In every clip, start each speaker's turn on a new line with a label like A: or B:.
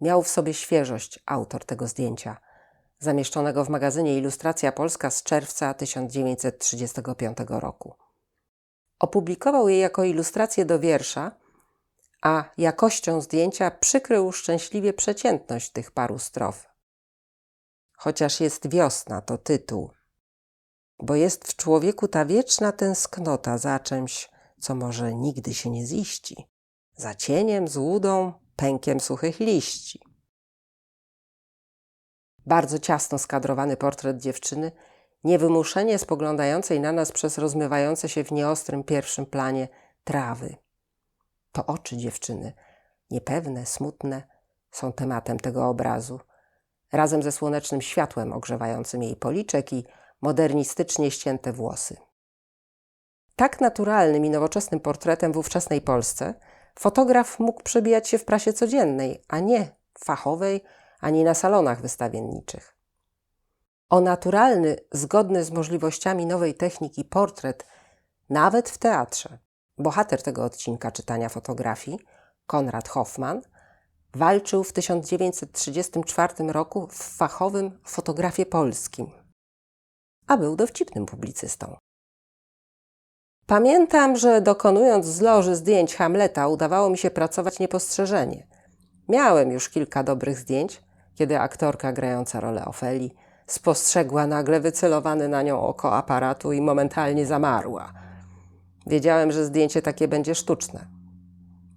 A: Miał w sobie świeżość autor tego zdjęcia, zamieszczonego w magazynie Ilustracja Polska z czerwca 1935 roku. Opublikował je jako ilustrację do wiersza, a jakością zdjęcia przykrył szczęśliwie przeciętność tych paru strof. Chociaż jest wiosna, to tytuł, bo jest w człowieku ta wieczna tęsknota za czymś, co może nigdy się nie ziści, za cieniem, złudą, pękiem suchych liści. Bardzo ciasno skadrowany portret dziewczyny, niewymuszenie spoglądającej na nas przez rozmywające się w nieostrym pierwszym planie trawy. To oczy dziewczyny, niepewne, smutne, są tematem tego obrazu, razem ze słonecznym światłem ogrzewającym jej policzek i modernistycznie ścięte włosy. Tak naturalnym i nowoczesnym portretem w ówczesnej Polsce fotograf mógł przebijać się w prasie codziennej, a nie fachowej, ani na salonach wystawienniczych. O naturalny, zgodny z możliwościami nowej techniki portret, nawet w teatrze, bohater tego odcinka czytania fotografii, Konrad Hoffman, walczył w 1934 roku w fachowym fotografie polskim, a był dowcipnym publicystą. Pamiętam, że dokonując z loży zdjęć Hamleta, udawało mi się pracować niepostrzeżenie. Miałem już kilka dobrych zdjęć, kiedy aktorka grająca rolę Ofeli spostrzegła nagle wycelowane na nią oko aparatu i momentalnie zamarła. Wiedziałem, że zdjęcie takie będzie sztuczne.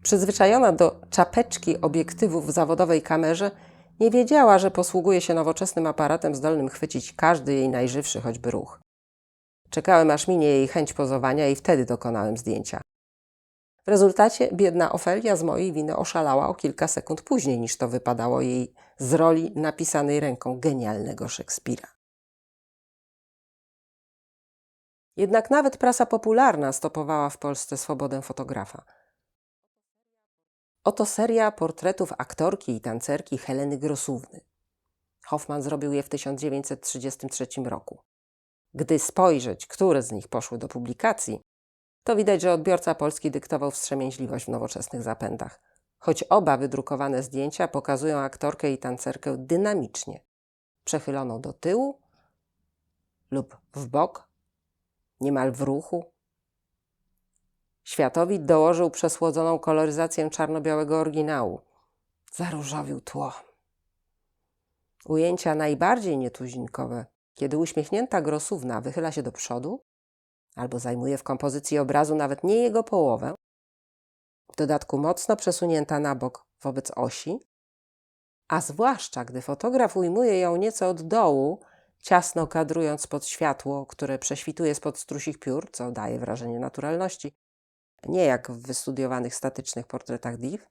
A: Przyzwyczajona do czapeczki obiektywów w zawodowej kamerze, nie wiedziała, że posługuje się nowoczesnym aparatem zdolnym chwycić każdy jej najżywszy choćby ruch. Czekałem, aż minie jej chęć pozowania i wtedy dokonałem zdjęcia. W rezultacie biedna Ofelia z mojej winy oszalała o kilka sekund później, niż to wypadało jej z roli napisanej ręką genialnego Szekspira. Jednak nawet prasa popularna stopowała w Polsce swobodę fotografa. Oto seria portretów aktorki i tancerki Heleny Grosówny. Hoffman zrobił je w 1933 roku. Gdy spojrzeć, które z nich poszły do publikacji, to widać, że odbiorca polski dyktował wstrzemięźliwość w nowoczesnych zapędach, choć oba wydrukowane zdjęcia pokazują aktorkę i tancerkę dynamicznie, przechyloną do tyłu lub w bok, niemal w ruchu. Światowid dołożył przesłodzoną koloryzację czarno-białego oryginału. Zaróżowił tło. Ujęcia najbardziej nietuzinkowe, kiedy uśmiechnięta grosówna wychyla się do przodu, albo zajmuje w kompozycji obrazu nawet nie jego połowę, w dodatku mocno przesunięta na bok wobec osi, a zwłaszcza gdy fotograf ujmuje ją nieco od dołu, ciasno kadrując pod światło, które prześwituje spod strusich piór, co daje wrażenie naturalności, nie jak w wystudiowanych statycznych portretach div.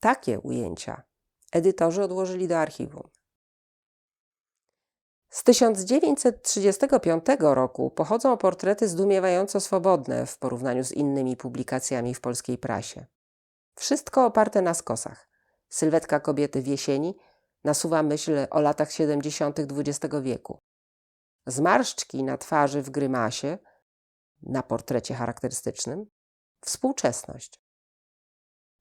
A: Takie ujęcia edytorzy odłożyli do archiwum. Z 1935 roku pochodzą portrety zdumiewająco swobodne w porównaniu z innymi publikacjami w polskiej prasie. Wszystko oparte na skosach. Sylwetka kobiety w jesieni nasuwa myśl o latach 70. XX wieku. Zmarszczki na twarzy w grymasie, na portrecie charakterystycznym, współczesność.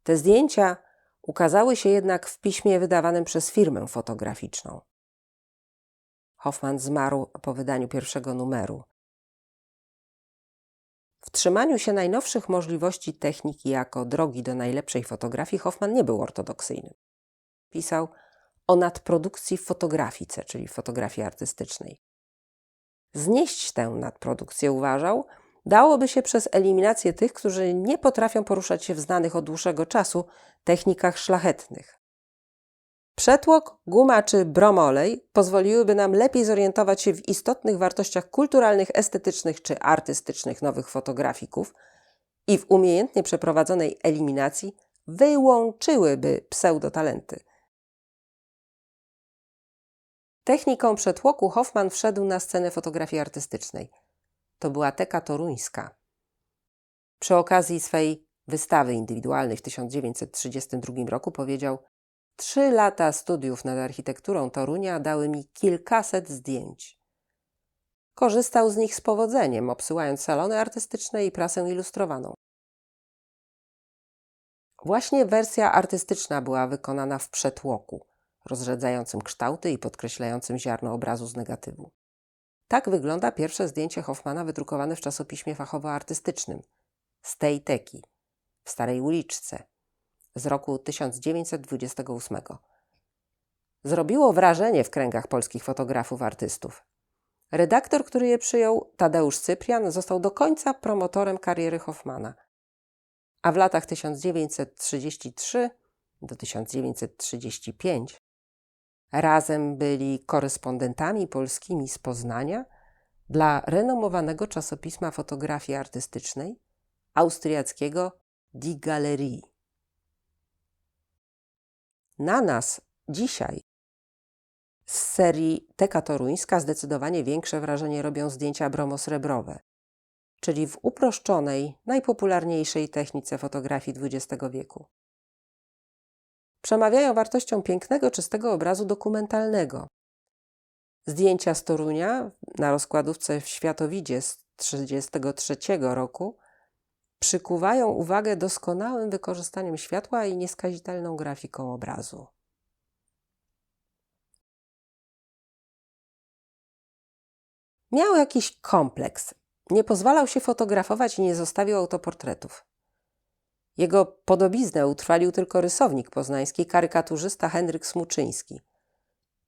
A: Te zdjęcia ukazały się jednak w piśmie wydawanym przez firmę fotograficzną. Hoffman zmarł po wydaniu pierwszego numeru. W trzymaniu się najnowszych możliwości techniki jako drogi do najlepszej fotografii Hoffman nie był ortodoksyjny. Pisał o nadprodukcji w fotografice, czyli fotografii artystycznej. Znieść tę nadprodukcję, uważał, dałoby się przez eliminację tych, którzy nie potrafią poruszać się w znanych od dłuższego czasu technikach szlachetnych. Przetłok, guma czy bromolej pozwoliłyby nam lepiej zorientować się w istotnych wartościach kulturalnych, estetycznych czy artystycznych nowych fotografików i w umiejętnie przeprowadzonej eliminacji wyłączyłyby pseudotalenty. Techniką przetłoku Hoffman wszedł na scenę fotografii artystycznej. To była teka toruńska. Przy okazji swej wystawy indywidualnej w 1932 roku powiedział – Trzy lata studiów nad architekturą Torunia dały mi kilkaset zdjęć. Korzystał z nich z powodzeniem, obsyłając salony artystyczne i prasę ilustrowaną. Właśnie wersja artystyczna była wykonana w przetłoku, rozrzedzającym kształty i podkreślającym ziarno obrazu z negatywu. Tak wygląda pierwsze zdjęcie Hoffmana wydrukowane w czasopiśmie fachowo-artystycznym z tej teki w Starej Uliczce z roku 1928. Zrobiło wrażenie w kręgach polskich fotografów artystów. Redaktor, który je przyjął, Tadeusz Cyprian, został do końca promotorem kariery Hoffmana. A w latach 1933 do 1935 razem byli korespondentami polskimi z Poznania dla renomowanego czasopisma fotografii artystycznej austriackiego Die Galerie. Na nas dzisiaj z serii Teka Toruńska zdecydowanie większe wrażenie robią zdjęcia bromosrebrowe, czyli w uproszczonej, najpopularniejszej technice fotografii XX wieku. Przemawiają wartością pięknego, czystego obrazu dokumentalnego. Zdjęcia z Torunia na rozkładówce w Światowidzie z 1933 roku przykuwają uwagę doskonałym wykorzystaniem światła i nieskazitelną grafiką obrazu. Miał jakiś kompleks. Nie pozwalał się fotografować i nie zostawił autoportretów. Jego podobiznę utrwalił tylko rysownik poznański, karykaturzysta Henryk Smuczyński.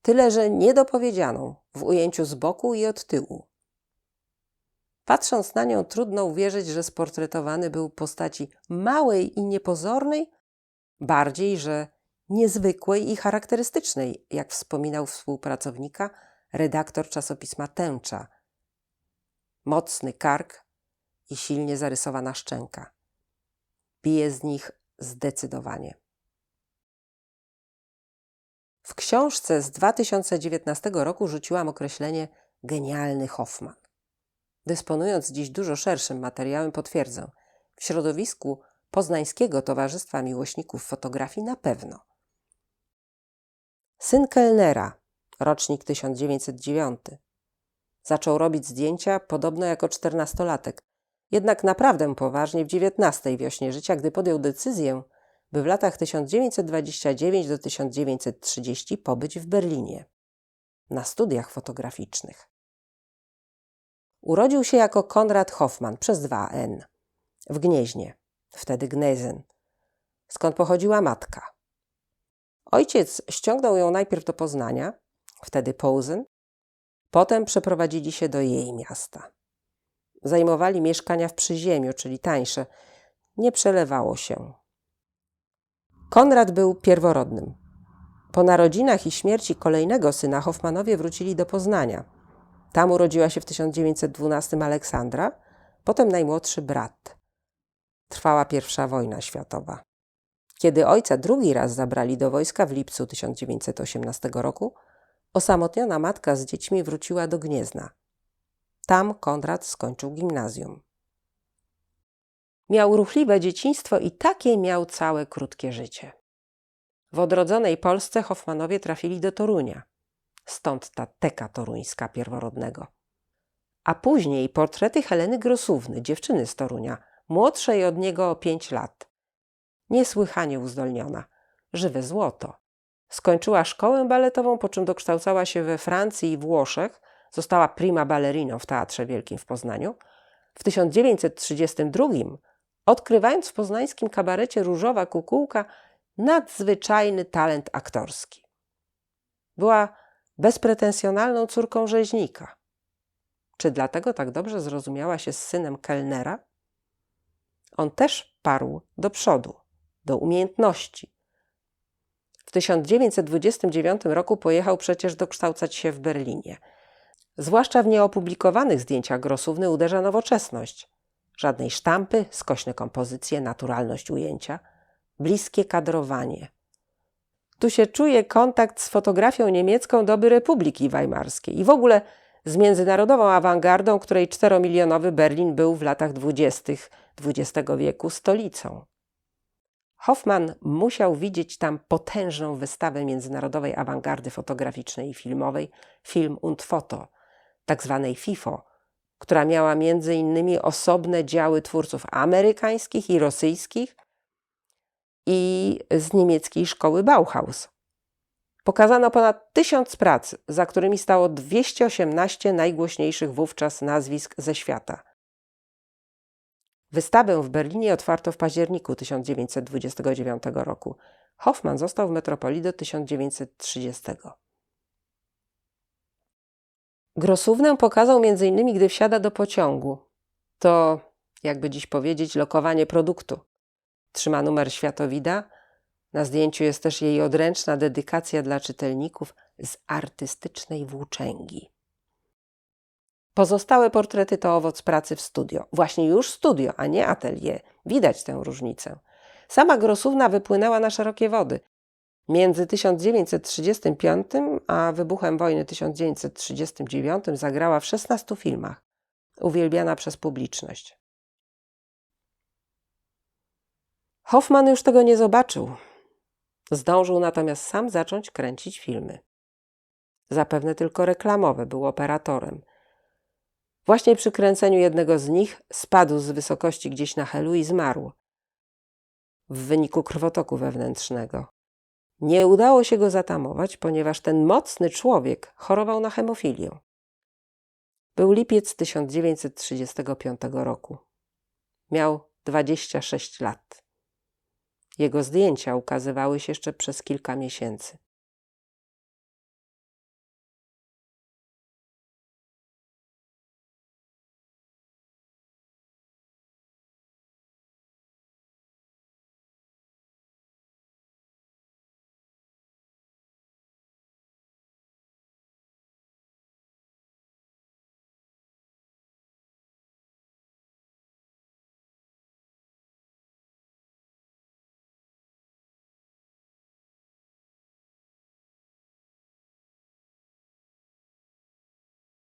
A: Tyle, że niedopowiedzianą, w ujęciu z boku i od tyłu. Patrząc na nią, trudno uwierzyć, że sportretowany był postaci małej i niepozornej, bardziej, że niezwykłej i charakterystycznej, jak wspominał współpracownika, redaktor czasopisma Tęcza. Mocny kark i silnie zarysowana szczęka. Bije z nich zdecydowanie. W książce z 2019 roku rzuciłam określenie genialny Hoffman. Dysponując dziś dużo szerszym materiałem, potwierdzę, w środowisku Poznańskiego Towarzystwa Miłośników Fotografii na pewno. Syn kelnera, rocznik 1909. Zaczął robić zdjęcia podobno jako czternastolatek, jednak naprawdę poważnie w XIX wiośnie życia, gdy podjął decyzję, by w latach 1929 do 1930 pobyć w Berlinie na studiach fotograficznych. Urodził się jako Konrad Hoffman przez dwa N w Gnieźnie, wtedy Gnezen, skąd pochodziła matka. Ojciec ściągnął ją najpierw do Poznania, wtedy Posen, potem przeprowadzili się do jej miasta. Zajmowali mieszkania w przyziemiu, czyli tańsze. Nie przelewało się. Konrad był pierworodnym. Po narodzinach i śmierci kolejnego syna Hoffmanowie wrócili do Poznania – tam urodziła się w 1912 Aleksandra, potem najmłodszy brat. Trwała pierwsza wojna światowa. Kiedy ojca drugi raz zabrali do wojska w lipcu 1918 roku, osamotniona matka z dziećmi wróciła do Gniezna. Tam Konrad skończył gimnazjum. Miał ruchliwe dzieciństwo i takie miał całe krótkie życie. W odrodzonej Polsce Hoffmanowie trafili do Torunia. Stąd ta teka toruńska pierworodnego. A później portrety Heleny Grosówny, dziewczyny z Torunia, młodszej od niego o pięć lat. Niesłychanie uzdolniona, żywe złoto. Skończyła szkołę baletową, po czym dokształcała się we Francji i Włoszech, została prima ballerino w Teatrze Wielkim w Poznaniu. W 1932, odkrywając w poznańskim kabarecie Różowa Kukułka nadzwyczajny talent aktorski. Była bezpretensjonalną córką rzeźnika. Czy dlatego tak dobrze zrozumiała się z synem kelnera? On też parł do przodu, do umiejętności. W 1929 roku pojechał przecież dokształcać się w Berlinie. Zwłaszcza w nieopublikowanych zdjęciach Grosówny uderza nowoczesność. Żadnej sztampy, skośne kompozycje, naturalność ujęcia, bliskie kadrowanie – tu się czuje kontakt z fotografią niemiecką doby Republiki Weimarskiej i w ogóle z międzynarodową awangardą, której czteromilionowy Berlin był w latach dwudziestych XX wieku stolicą. Hoffman musiał widzieć tam potężną wystawę międzynarodowej awangardy fotograficznej i filmowej Film und Foto, tak zwanej FIFO, która miała między innymi osobne działy twórców amerykańskich i rosyjskich, i z niemieckiej szkoły Bauhaus. Pokazano ponad tysiąc prac, za którymi stało 218 najgłośniejszych wówczas nazwisk ze świata. Wystawę w Berlinie otwarto w październiku 1929 roku. Hoffman został w metropolii do 1930. Grosównę pokazał m.in. gdy wsiada do pociągu. To, jakby dziś powiedzieć, lokowanie produktu. Trzyma numer światowida. Na zdjęciu jest też jej odręczna dedykacja dla czytelników z artystycznej włóczęgi. Pozostałe portrety to owoc pracy w studio. Właśnie już studio, a nie atelier. Widać tę różnicę. Sama Grosówna wypłynęła na szerokie wody. Między 1935 a wybuchem wojny 1939 zagrała w 16 filmach, uwielbiana przez publiczność. Hoffman już tego nie zobaczył. Zdążył natomiast sam zacząć kręcić filmy. Zapewne tylko reklamowe, był operatorem. Właśnie przy kręceniu jednego z nich spadł z wysokości gdzieś na helu i zmarł w wyniku krwotoku wewnętrznego. Nie udało się go zatamować, ponieważ ten mocny człowiek chorował na hemofilię. Był lipiec 1935 roku. Miał 26 lat. Jego zdjęcia ukazywały się jeszcze przez kilka miesięcy.